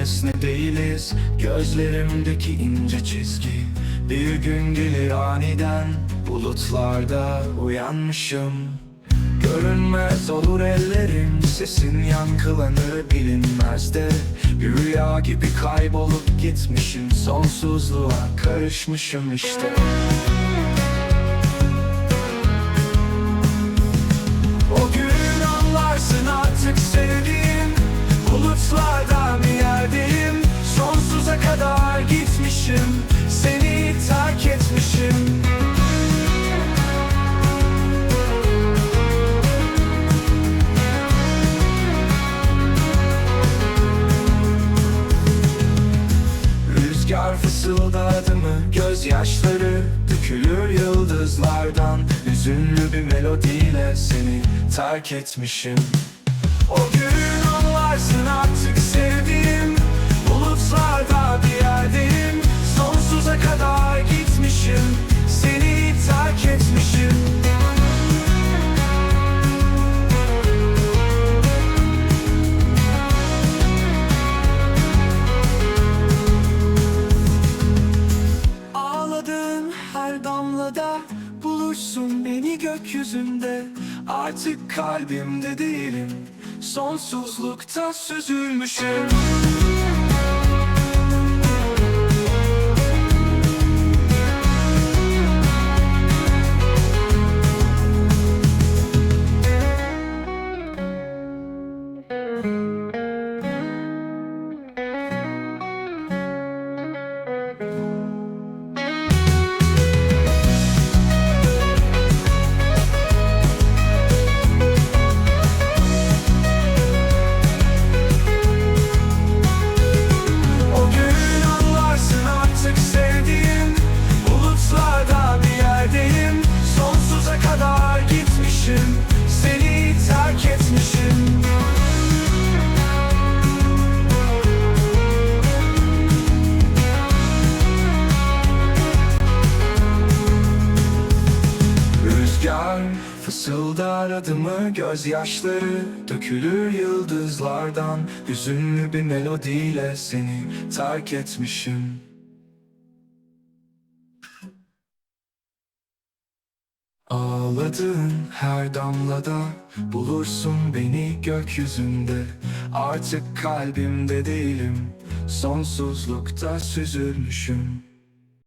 nesne değiliz? Gözlerimdeki ince çizgi. Bir gün gelir aniden Bulutlarda uyanmışım. Görünmez olur ellerim Sesin yankılanır bilinmez de. Bir rüya gibi kaybolup gitmişim Sonsuzluğa karışmışım işte fısıldadı mı gözyaşları Dökülür yıldızlardan. Hüzünlü bir melodiyle seni terk etmişim. O gün her damlada bulursun beni gökyüzünde. Artık kalbimde değilim Sonsuzlukta süzülmüşüm. O Rüzgar fısıldar adımı gözyaşları Dökülür yıldızlardan. Hüzünlü bir melodiyle seni terk etmişim. Ağladığın her damlada Bulursun beni gökyüzünde. Artık kalbimde değilim Sonsuzlukta süzülmüşüm